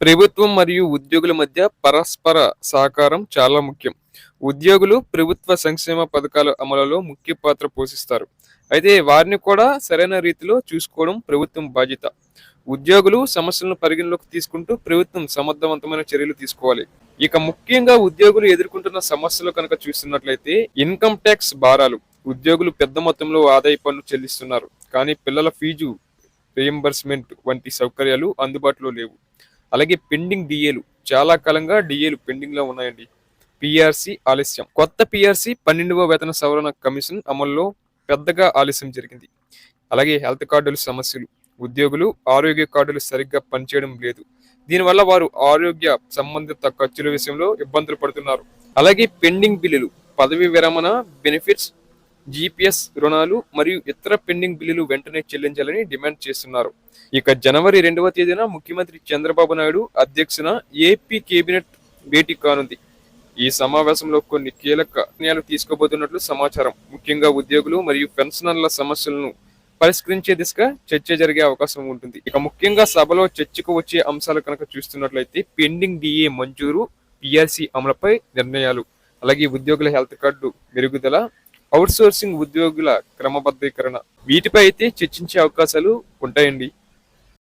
ప్రభుత్వం మరియు ఉద్యోగుల మధ్య పరస్పర సహకారం చాలా ముఖ్యం. ఉద్యోగులు ప్రభుత్వ సంక్షేమ పథకాల అమలులో ముఖ్య పాత్ర పోషిస్తారు. అయితే వారిని కూడా సరైన రీతిలో చూసుకోవడం ప్రభుత్వం బాధ్యత. ఉద్యోగులు సమస్యలను పరిగణలోకి తీసుకుంటూ ప్రభుత్వం సమర్థవంతమైన చర్యలు తీసుకోవాలి. ఇక ముఖ్యంగా ఉద్యోగులు ఎదుర్కొంటున్న సమస్యలు కనుక చూస్తున్నట్లయితే ఇన్కమ్ ట్యాక్స్ భారాలు ఉద్యోగులు పెద్ద మొత్తంలో ఆదాయ పన్ను చెల్లిస్తున్నారు. కానీ పిల్లల ఫీజు రియంబర్స్మెంట్ వంటి సౌకర్యాలు అందుబాటులో లేవు. అలాగే పెండింగ్ డిఏలు చాలా కాలంగా డిఏలు పెండింగ్లో ఉన్నాయండి. పిఆర్సీ ఆలస్యం. కొత్త పిఆర్సి పన్నెండవ వేతన సవరణ కమిషన్ అమల్లో పెద్దగా ఆలస్యం జరిగింది. అలాగే హెల్త్ కార్డుల సమస్యలు. ఉద్యోగులు ఆరోగ్య కార్డులు సరిగ్గా పనిచేయడం లేదు. దీనివల్ల వారు ఆరోగ్య సంబంధిత ఖర్చుల విషయంలో ఇబ్బందులు పడుతున్నారు. అలాగే పెండింగ్ బిల్లులు. పదవి విరమణ బెనిఫిట్స్ జీపీఎస్ రుణాలు మరియు ఇతర పెండింగ్ బిల్లులు వెంటనే చెల్లించాలని డిమాండ్ చేస్తున్నారు. ఇక జనవరి రెండవ తేదీన ముఖ్యమంత్రి చంద్రబాబు నాయుడు అధ్యక్షున ఏపీ కేబినెట్ భేటీ కానుంది. ఈ సమావేశంలో కొన్ని కీలక నిర్ణయాలు తీసుకోబోతున్నట్లు సమాచారం. ముఖ్యంగా ఉద్యోగులు మరియు పెన్షనర్ల సమస్యలను పరిష్కరించే దిశగా చర్చ జరిగే అవకాశం ఉంటుంది. ఇక ముఖ్యంగా సభలో చర్చకు వచ్చే అంశాలు కనుక చూస్తున్నట్లయితే పెండింగ్ డిఏ మంజూరు పిఆర్సీ అమలుపై నిర్ణయాలు. అలాగే ఉద్యోగుల హెల్త్ కార్డు మెరుగుదల అవుట్సోర్సింగ్ ఉద్యోగుల క్రమబద్ధీకరణ. వీటిపై అయితే చర్చించే అవకాశాలు ఉంటాయండి.